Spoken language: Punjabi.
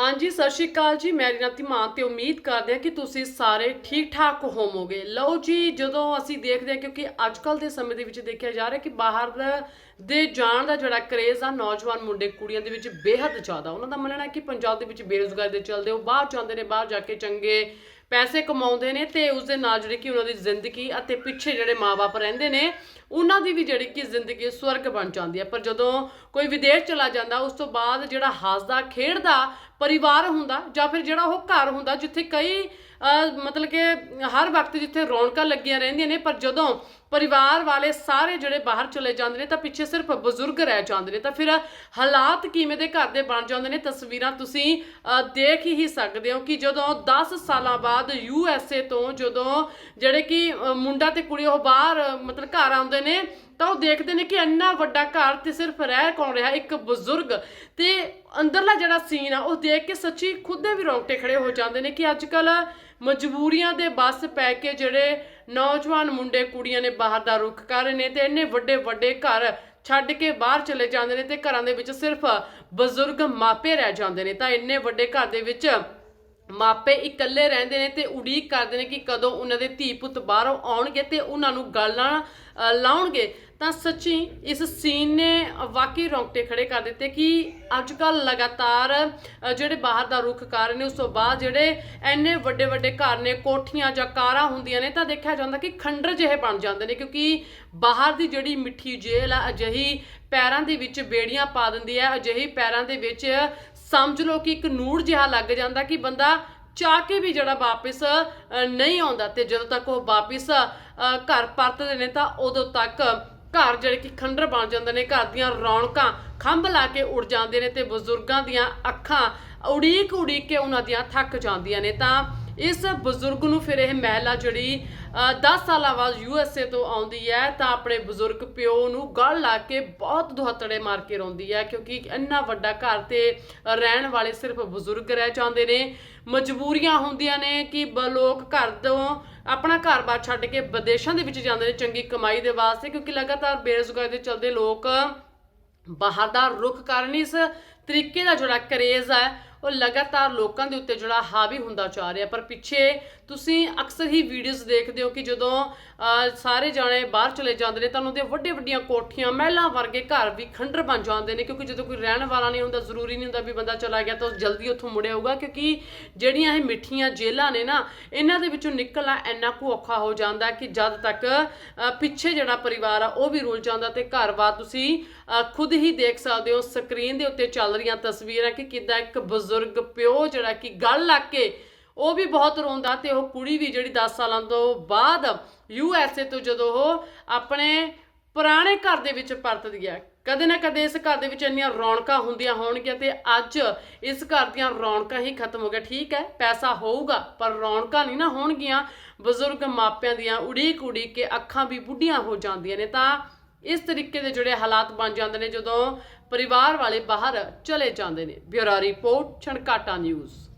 ਹਾਂਜੀ, ਸਤਿ ਸ਼੍ਰੀ ਅਕਾਲ ਜੀ। ਮੈਂ ਰੀਨਾ ਧੀਮਾਨ ਤੇ ਉਮੀਦ ਕਰਦੇ ਹਾਂ ਕਿ ਤੁਸੀਂ ਸਾਰੇ ਠੀਕ ਠਾਕ ਹੋਵੋਗੇ। ਲਓ ਜੀ, ਜਦੋਂ ਅਸੀਂ ਦੇਖਦੇ ਹਾਂ ਕਿਉਂਕਿ ਅੱਜ ਕੱਲ ਦੇ ਸਮੇਂ ਦੇ ਵਿੱਚ ਦੇਖਿਆ ਜਾ ਰਿਹਾ ਕਿ ਬਾਹਰ ਦੇ ਜਾਣ ਦਾ ਜਿਹੜਾ ਕਰੇਜ਼ ਆ, ਨੌਜਵਾਨ ਮੁੰਡੇ, ਕੁੜੀਆਂ ਦੇ ਵਿੱਚ ਬੇਹੱਦ ਜ਼ਿਆਦਾ। ਉਹਨਾਂ ਦਾ ਮੰਨਣਾ ਹੈ ਕਿ ਪੰਜਾਬ ਦੇ ਵਿੱਚ ਬੇਰੁਜ਼ਗਾਰੀ ਦੇ ਚੱਲਦੇ ਉਹ ਬਾਹਰ ਜਾਂਦੇ ਨੇ, ਬਾਹਰ ਜਾ ਕੇ ਚੰਗੇ ਪੈਸੇ ਕਮਾਉਂਦੇ ਨੇ ਤੇ ਉਸ ਦੇ ਨਾਲ ਜਿਹੜੀ ਕਿ ਉਹਨਾਂ ਦੀ ਜ਼ਿੰਦਗੀ ਅਤੇ ਪਿੱਛੇ ਜਿਹੜੇ ਮਾਪੇ ਰਹਿੰਦੇ ਨੇ, ਉਹਨਾਂ ਦੀ ਵੀ ਜਿਹੜੀ ਕਿ ਜ਼ਿੰਦਗੀ ਸਵਰਗ ਬਣ ਜਾਂਦੀ ਹੈ। ਪਰ ਜਦੋਂ ਕੋਈ ਵਿਦੇਸ਼ ਚਲਾ ਜਾਂਦਾ, ਉਸ ਤੋਂ ਬਾਅਦ ਜਿਹੜਾ ਹੱਸਦਾ, ਖੇਡਦਾ ਪਰਿਵਾਰ ਹੁੰਦਾ ਜਾਂ ਫਿਰ ਜਿਹੜਾ ਉਹ ਘਰ ਹੁੰਦਾ ਜਿੱਥੇ ਕਈ ਮਤਲਬ ਕਿ ਹਰ ਵਕਤ ਜਿੱਥੇ ਰੌਣਕਾਂ ਲੱਗੀਆਂ ਰਹਿੰਦੀਆਂ ਨੇ, ਪਰ ਜਦੋਂ ਪਰਿਵਾਰ ਵਾਲੇ ਸਾਰੇ ਜਿਹੜੇ ਬਾਹਰ ਚਲੇ ਜਾਂਦੇ ਨੇ ਤਾਂ ਪਿੱਛੇ ਸਿਰਫ ਬਜ਼ੁਰਗ ਰਹਿ ਜਾਂਦੇ ਨੇ। ਤਾਂ ਫਿਰ ਹਾਲਾਤ ਕਿਵੇਂ ਦੇ ਘਰ ਦੇ ਬਣ ਜਾਂਦੇ ਨੇ, ਤਸਵੀਰਾਂ ਤੁਸੀਂ ਦੇਖ ਹੀ ਸਕਦੇ ਹੋ ਕਿ ਜਦੋਂ 10 ਸਾਲਾਂ ਬਾਅਦ ਯੂ ਐਸ ਏ ਤੋਂ ਜਦੋਂ ਜਿਹੜੇ ਕਿ ਮੁੰਡਾ ਤੇ ਕੁੜੀ ਉਹ ਬਾਹਰ, ਮਤਲਬ ਘਰ ਆਉਂਦੇ ਨੇ ਤਾਂ ਉਹ ਦੇਖਦੇ ਨੇ ਕਿ ਇੰਨਾ ਵੱਡਾ ਘਰ ਤੇ ਸਿਰਫ ਰਹਿ ਕੌਣ ਰਿਹਾ? ਇੱਕ ਬਜ਼ੁਰਗ। ਤੇ ਅੰਦਰਲਾ ਜਿਹੜਾ ਸੀਨ ਆ, ਉਹ ਦੇਖ ਕੇ ਸੱਚੀ ਖੁਦ ਦੇ ਵੀ ਰੌਂਗਟੇ ਖੜੇ ਹੋ ਜਾਂਦੇ ਨੇ ਕਿ ਅੱਜ ਕੱਲ ਮਜਬੂਰੀਆਂ ਦੇ ਬਸ ਪੈ ਕੇ ਜਿਹੜੇ ਨੌਜਵਾਨ ਮੁੰਡੇ, ਕੁੜੀਆਂ ਨੇ ਬਾਹਰ ਦਾ ਰੁਖ ਕਰ ਰਹੇ ਨੇ ਤੇ ਇੰਨੇ ਵੱਡੇ ਵੱਡੇ ਘਰ ਛੱਡ ਕੇ ਬਾਹਰ ਚਲੇ ਜਾਂਦੇ ਨੇ ਤੇ ਘਰਾਂ ਦੇ ਵਿੱਚ ਸਿਰਫ ਬਜ਼ੁਰਗ ਮਾਪੇ ਰਹਿ ਜਾਂਦੇ ਨੇ। ਤਾਂ ਇੰਨੇ ਵੱਡੇ ਘਰ ਦੇ ਵਿੱਚ ਮਾਪੇ ਇਕੱਲੇ ਰਹਿੰਦੇ ਨੇ ਤੇ ਉਡੀਕ ਕਰਦੇ ਨੇ ਕਿ ਕਦੋਂ ਉਹਨਾਂ ਦੇ ਧੀ ਪੁੱਤ ਬਾਹਰੋਂ ਆਉਣਗੇ ਤੇ ਉਹਨਾਂ ਨੂੰ ਗਾਲਾਂ ਲਾਉਣਗੇ। ਤਾਂ ਸੱਚੀ ਇਸ ਸੀਨ ਨੇ ਵਾਕਈ ਰੌਂਗਟੇ ਖੜੇ ਕਰ ਦਿੱਤੇ ਕਿ ਅੱਜ ਕੱਲ ਲਗਾਤਾਰ ਜਿਹੜੇ ਬਾਹਰ ਦਾ ਰੁਖ ਕਰ ਰਹੇ ਨੇ, ਉਸ ਤੋਂ ਬਾਅਦ ਜਿਹੜੇ ਐਨੇ ਵੱਡੇ ਵੱਡੇ ਘਰ ਨੇ, ਕੋਠੀਆਂ ਜਾਂ ਕਾਰਾਂ ਹੁੰਦੀਆਂ ਨੇ, ਤਾਂ ਦੇਖਿਆ ਜਾਂਦਾ ਕਿ ਖੰਡਰ ਜਿਹੇ ਬਣ ਜਾਂਦੇ ਨੇ, ਕਿਉਂਕਿ ਬਾਹਰ ਦੀ ਜਿਹੜੀ ਮਿੱਠੀ ਜੇਲ੍ਹ ਆ, ਅਜਿਹੀ ਪੈਰਾਂ ਦੇ ਵਿੱਚ ਬੇੜੀਆਂ ਪਾ ਦਿੰਦੀ ਹੈ, ਅਜਿਹੀ ਪੈਰਾਂ ਦੇ ਵਿੱਚ ਸਮਝ ਲਓ ਕਿ ਇੱਕ ਨੂਰ ਜਿਹਾ ਲੱਗ ਜਾਂਦਾ ਕਿ ਬੰਦਾ ਚਾਹ ਕੇ ਵੀ ਜਿਹੜਾ ਵਾਪਿਸ ਨਹੀਂ ਆਉਂਦਾ ਤੇ ਜਦੋਂ ਤੱਕ ਉਹ ਵਾਪਿਸ ਘਰ ਪਰਤਦੇ ਨੇ ਤਾਂ ਉਦੋਂ ਤੱਕ ਘਰ ਜਿਹੜੇ ਕਿ ਖੰਡਰ ਬਣ ਜਾਂਦੇ ਨੇ, ਘਰ ਦੀਆਂ ਰੌਣਕਾਂ ਖੰਭ ਲਾ ਕੇ ਉੜ ਜਾਂਦੇ ਨੇ ਤੇ ਬਜ਼ੁਰਗਾਂ ਦੀਆਂ ਅੱਖਾਂ ਉਡੀਕ ਉਡੀਕ ਕੇ ਉਹਨਾਂ ਦੀਆਂ ਥੱਕ ਜਾਂਦੀਆਂ ਨੇ ਤਾਂ ਇਸ ਬਜ਼ੁਰਗ ਨੂੰ ਫਿਰ ਇਹ ਮਹਿਲਾ ਜਿਹੜੀ 10 ਸਾਲਾਂ ਬਾਅਦ ਯੂ ਐਸ ਏ ਤੋਂ ਆਉਂਦੀ ਹੈ, ਤਾਂ ਆਪਣੇ ਬਜ਼ੁਰਗ ਪਿਓ ਨੂੰ ਗਲ ਲਾ ਕੇ ਬਹੁਤ ਦੁਹੱਤੜੇ ਮਾਰ ਕੇ ਰੋਂਦੀ ਹੈ, ਕਿਉਂਕਿ ਇੰਨਾ ਵੱਡਾ ਘਰ ਤੇ ਰਹਿਣ ਵਾਲੇ ਸਿਰਫ ਬਜ਼ੁਰਗ ਰਹਿ ਜਾਂਦੇ ਨੇ। ਮਜਬੂਰੀਆਂ ਹੁੰਦੀਆਂ ਨੇ ਕਿ ਬ- ਲੋਕ ਘਰ ਤੋਂ ਆਪਣਾ ਘਰ-ਬਾਰ ਛੱਡ ਕੇ ਵਿਦੇਸ਼ਾਂ ਦੇ ਵਿੱਚ ਜਾਂਦੇ ਨੇ ਚੰਗੀ ਕਮਾਈ ਦੇ ਵਾਸਤੇ, ਕਿਉਂਕਿ ਲਗਾਤਾਰ ਬੇਰੁਜ਼ਗਾਰੀ ਦੇ ਚਲਦੇ ਲੋਕ ਬਾਹਰ ਦਾ ਰੁਖ ਕਾਰਨ ਇਸ ਤਰੀਕੇ ਦਾ ਜਿਹੜਾ ਕਰੇਜ਼ ਹੈ ਉਹ ਲਗਾਤਾਰ ਲੋਕਾਂ ਦੇ ਉੱਤੇ ਜਿਹੜਾ ਹਾਵੀ ਹੁੰਦਾ ਜਾ ਰਿਹਾ। ਪਰ ਪਿੱਛੇ ਤੁਸੀਂ ਅਕਸਰ ਹੀ ਵੀਡੀਓਜ਼ ਦੇਖਦੇ ਹੋ ਕਿ ਜਦੋਂ ਸਾਰੇ ਜਾਣੇ ਬਾਹਰ ਚਲੇ ਜਾਂਦੇ ਨੇ ਤਾਂ ਉਹਨਾਂ ਦੇ ਵੱਡੇ ਵੱਡੀਆਂ ਕੋਠੀਆਂ ਮਹਿਲਾਂ ਵਰਗੇ ਘਰ ਵੀ ਖੰਡਰ ਬਣ ਜਾਂਦੇ ਨੇ ਕਿਉਂਕਿ ਜਦੋਂ ਕੋਈ ਰਹਿਣ ਵਾਲਾ ਨਹੀਂ ਹੁੰਦਾ, ਜ਼ਰੂਰੀ ਨਹੀਂ ਹੁੰਦਾ ਵੀ ਬੰਦਾ ਚਲਾ ਗਿਆ ਤਾਂ ਉਹ ਜਲਦੀ ਉੱਥੋਂ ਮੁੜਿਆ ਹੋਊਗਾ ਕਿਉਂਕਿ ਜਿਹੜੀਆਂ ਇਹ ਮਿੱਠੀਆਂ ਜੇਲਾਂ ਨੇ ਨਾ, ਇਹਨਾਂ ਦੇ ਵਿੱਚੋਂ ਨਿਕਲਣਾ ਇੰਨਾ ਕੁ ਔਖਾ ਹੋ ਜਾਂਦਾ ਕਿ ਜਦ ਤੱਕ ਪਿੱਛੇ ਜਿਹੜਾ ਪਰਿਵਾਰ ਆ ਉਹ ਵੀ ਰੁਲ ਜਾਂਦਾ ਤੇ ਘਰ-ਬਾਰ ਤੁਸੀਂ ਖੁਦ ਹੀ ਦੇਖ ਸਕਦੇ ਹੋ ਸਕਰੀਨ ਦੇ ਉੱਤੇ ਚੱਲ ਰਹੀਆਂ ਤਸਵੀਰਾਂ ਕਿ ਕਿੱਦਾਂ ਇੱਕ ਬਜ਼ੁਰਗ ਪਿਓ ਜਿਹੜਾ ਕਿ ਗਲ ਲੱਗ ਕੇ ਉਹ ਵੀ ਬਹੁਤ ਰੋਂਦਾ ਤੇ ਉਹ ਕੁੜੀ ਵੀ ਜਿਹੜੀ 10 ਸਾਲਾਂ ਤੋਂ ਬਾਅਦ ਯੂ ਐਸ ਏ ਤੋਂ ਜਦੋਂ ਉਹ ਆਪਣੇ ਪੁਰਾਣੇ ਘਰ ਦੇ ਵਿੱਚ ਪਰਤਦੀ ਹੈ। ਕਦੇ ਨਾ ਕਦੇ ਇਸ ਘਰ ਦੇ ਵਿੱਚ ਇੰਨੀਆਂ ਰੌਣਕਾਂ ਹੁੰਦੀਆਂ ਹੋਣਗੀਆਂ ਤੇ ਅੱਜ ਇਸ ਘਰ ਦੀਆਂ ਰੌਣਕਾਂ ਹੀ ਖਤਮ ਹੋ ਗਿਆ ਠੀਕ ਹੈ, ਪੈਸਾ ਹੋਊਗਾ, ਪਰ ਰੌਣਕਾਂ ਨਹੀਂ ਨਾ ਹੋਣਗੀਆਂ। ਬਜ਼ੁਰਗ ਮਾਪਿਆਂ ਦੀਆਂ ਉਡੀਕ ਉਡੀਕ ਕੇ ਅੱਖਾਂ ਵੀ ਬੁੱਢੀਆਂ ਹੋ ਜਾਂਦੀਆਂ ਨੇ ਤਾਂ ਇਸ ਤਰੀਕੇ ਦੇ ਜਿਹੜੇ ਹਾਲਾਤ ਬਣ ਜਾਂਦੇ ਨੇ ਜਦੋਂ ਪਰਿਵਾਰ ਵਾਲੇ ਬਾਹਰ ਚਲੇ ਜਾਂਦੇ ਨੇ। Bureau report, Chhankata news.